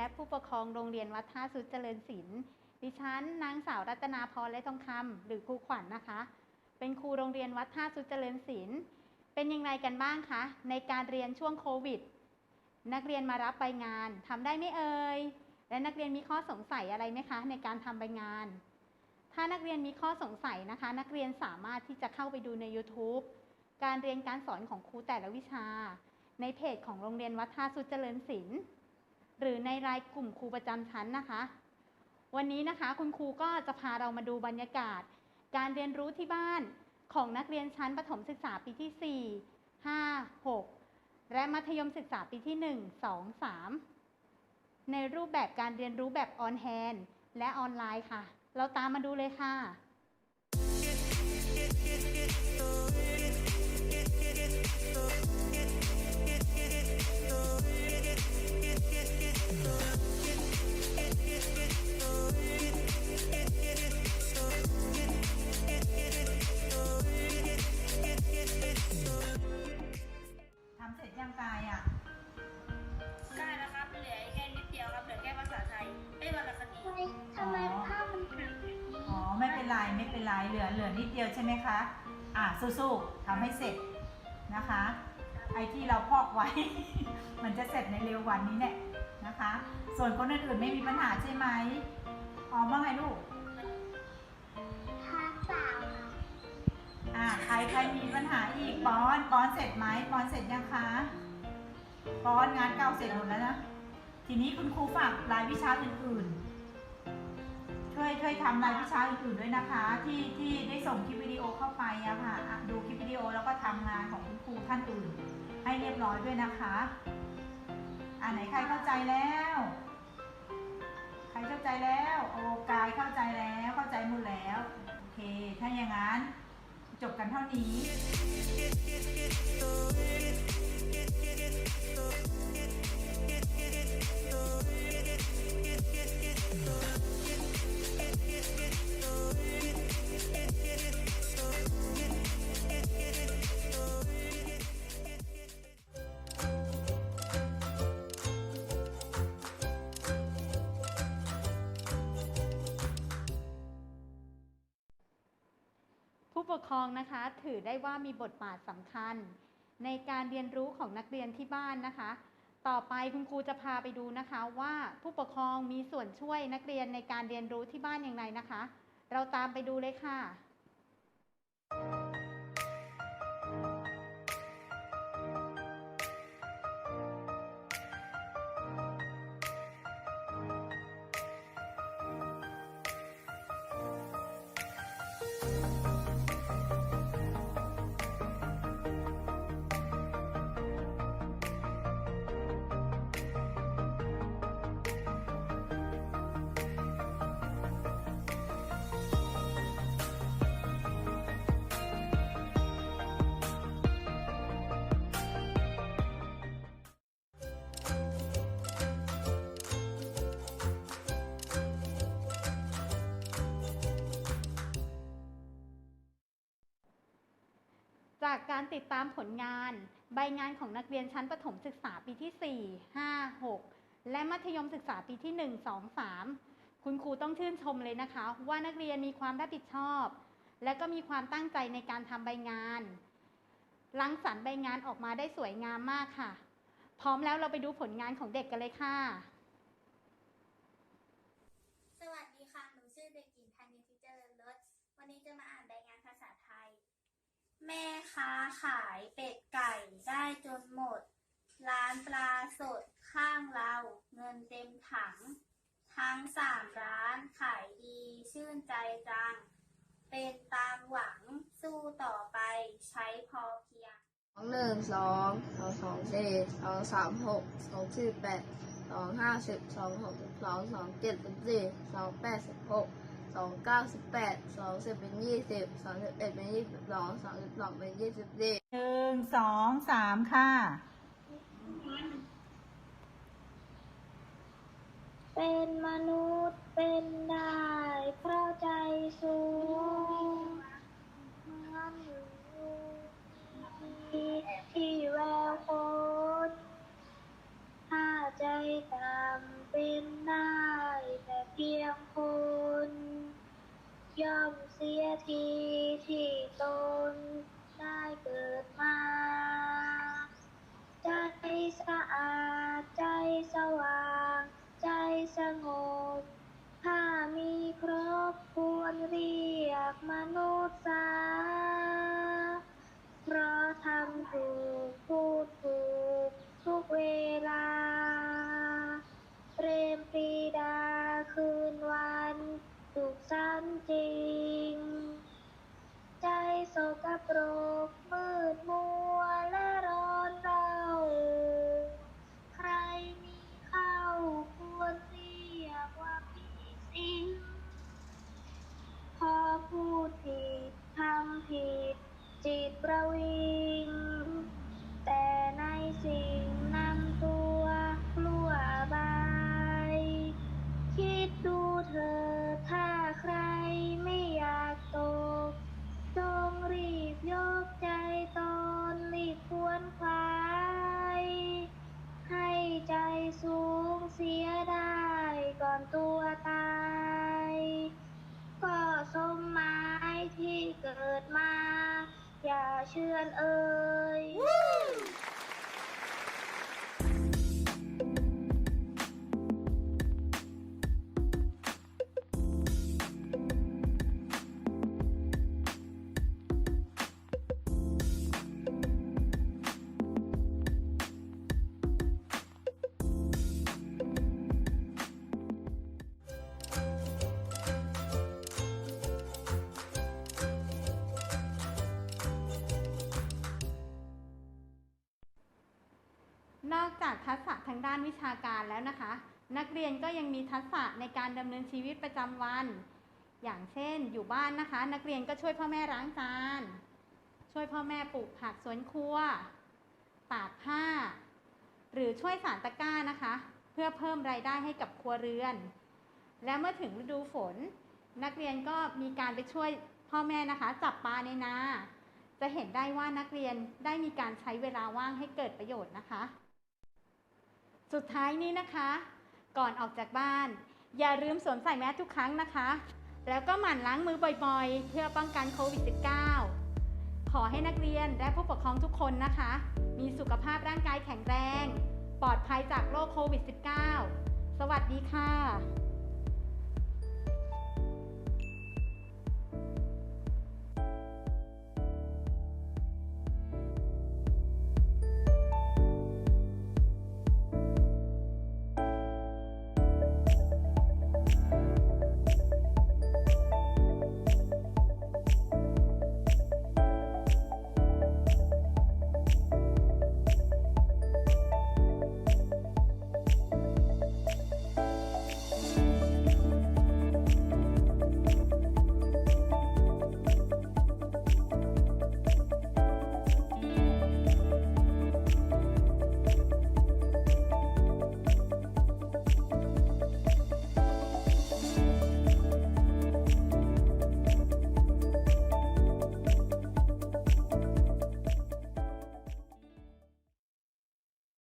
และผู้ปกครองโรงเรียนวัดท่าสุดเจริญศิลป์ดิฉันนางสาวรัตนาพรและทองคำหรือครูขวัญนนะคะ เป็นครูโรงเรียนวัดท่าสุดเจริญศิลป์เป็นยังไงกันบ้างคะ ในการเรียนช่วงโควิด นักเรียนมารับใบงานทำได้ไหมเอ่ยและนักเรียนมีข้อสงสัยอะไรไหมคะ ในการทำใบงาน ถ้านักเรียนมีข้อสงสัยนะคะ นักเรียนสามารถที่จะเข้าไปดูใน YouTube การเรียนการสอนของครูแต่ละวิชา ในเพจของโรงเรียนวัดท่าสุดเจริญศิลป์ หรือในรายกลุ่มครูประจำชั้นนะคะ วันนี้นะคะคุณครูก็จะพาเรามาดูบรรยากาศ การเรียนรู้ที่บ้านของนักเรียนชั้นประถมศึกษาปีที่ 4 5 6 และมัธยมศึกษาปีที่ 1 2 3 ในรูปแบบการเรียนรู้แบบออนแฮนและออนไลน์ค่ะ เราตามมาดูเลยค่ะท ไรไม่เป็นไรเหลือเหลือนิดเดียวใช่ไหมคะ อะสู้ๆทำให้เสร็จนะคะ ไอ้ที่เราพอกไว้ มันจะเสร็จในเร็ววันนี้เนี่ยนะคะ ส่วนคนอื่นๆไม่มีปัญหาใช่ไหมอ๋อว่าไงลูกภาษาอะใครใครมีปัญหาอีกป้อนป้อนเสร็จไหมป้อนเสร็จยังคะป้อนงานเก่าเสร็จหมดแล้วนะทีนี้คุณครูฝากรายวิชาอื่นๆ ช่วยช่วยทำรายวิชาอื่นๆด้วยนะคะ ที่ที่ได้ส่งคลิปวิดีโอเข้าไปอะค่ะอะดูคลิปวิดีโอแล้วก็ทำงานของคุณครูท่านอื่น ให้เรียบร้อยด้วยนะคะอ่าไหนใครเข้าใจแล้ว ใครเข้าใจแล้ว โอกายเข้าใจแล้วเข้าใจหมดแล้วโอเค ถ้าอย่างนั้น จบกันเท่านี้ ผู้ปกครองนะคะถือได้ว่ามีบทบาทสำคัญ ในการเรียนรู้ของนักเรียนที่บ้านนะคะ ต่อไปคุณครูจะพาไปดูนะคะว่าผู้ปกครองมีส่วนช่วยนักเรียนในการเรียนรู้ที่บ้านอย่างไรนะคะ เราตามไปดูเลยค่ะ จากการติดตามผลงาน ใบงานของนักเรียนชั้นประถมศึกษาปีที่ 4 5 6 และมัธยมศึกษาปีที่ 1 2 3 คุณครูต้องชื่นชมเลยนะคะ ว่านักเรียนมีความรับผิดชอบ และก็มีความตั้งใจในการทำใบงานรังสรรค์ใบงานออกมาได้สวยงามมากค่ะ พร้อมแล้วเราไปดูผลงานของเด็กกันเลยค่ะ สวัสดีค่ะ หนูชื่อเด็กหญิงธัญทิเจริญรสวันนี้จะมาอ่านรายงาน แม่ค้าขายเป็ดไก่ได้จนหมด ร้านปลาสดข้างเราเงินเต็มถัง ทั้งสามร้านขายดีชื่นใจจัง เป็นตามหวังสู้ต่อไปใช้พอเพียงสองหนึ่งสองสองสองสี่สองสามหกสองสี่แปดสองห้าสิบสองหกสิบสองสองเจ็ดสิบสี่สองแปดสิบหก สองเก้าสิบแปดสองสิบเป็นยี่สิบสองสิบเอ็ดเป็นยี่สิบสองสองสิบสองเป็นยี่สิบสี่หนึ่งสองสามค่ะ เป็นมนุษย์เป็นได้เพราะใจสูง ย่อมเสียทีที่ตนได้เกิดมา ใจสะอาด ใจสว่าง ใจสงบ ถ้ามีครบควรเรียกมนุษย์สาเพราะทำถูกพูดถูกทุกเวลา จิ เชื่อนเอ่ย นอกจากทักษะทางด้านวิชาการแล้วนะคะ นักเรียนก็ยังมีทักษะในการดำเนินชีวิตประจำวัน อย่างเช่น อยู่บ้านนะคะ นักเรียนก็ช่วยพ่อแม่ล้างจาน ช่วยพ่อแม่ปลูกผักสวนครัว ตากผ้า หรือช่วยสารตะกร้านะคะ เพื่อเพิ่มรายได้ให้กับครัวเรือน และเมื่อถึงฤดูฝน นักเรียนก็มีการไปช่วยพ่อแม่นะคะ จับปลาในนาจะเห็นได้ว่านักเรียนได้มีการใช้เวลาว่างให้เกิดประโยชน์นะคะ สุดท้ายนี้นะคะ ก่อนออกจากบ้าน อย่าลืมสวมใส่แมสทุกครั้งนะคะ แล้วก็หมั่นล้างมือบ่อยๆ เพื่อป้องกันโควิด -19 ขอให้นักเรียนและผู้ปกครองทุกคนนะคะ มีสุขภาพร่างกายแข็งแรง ปลอดภัยจากโรคโควิด -19 สวัสดีค่ะ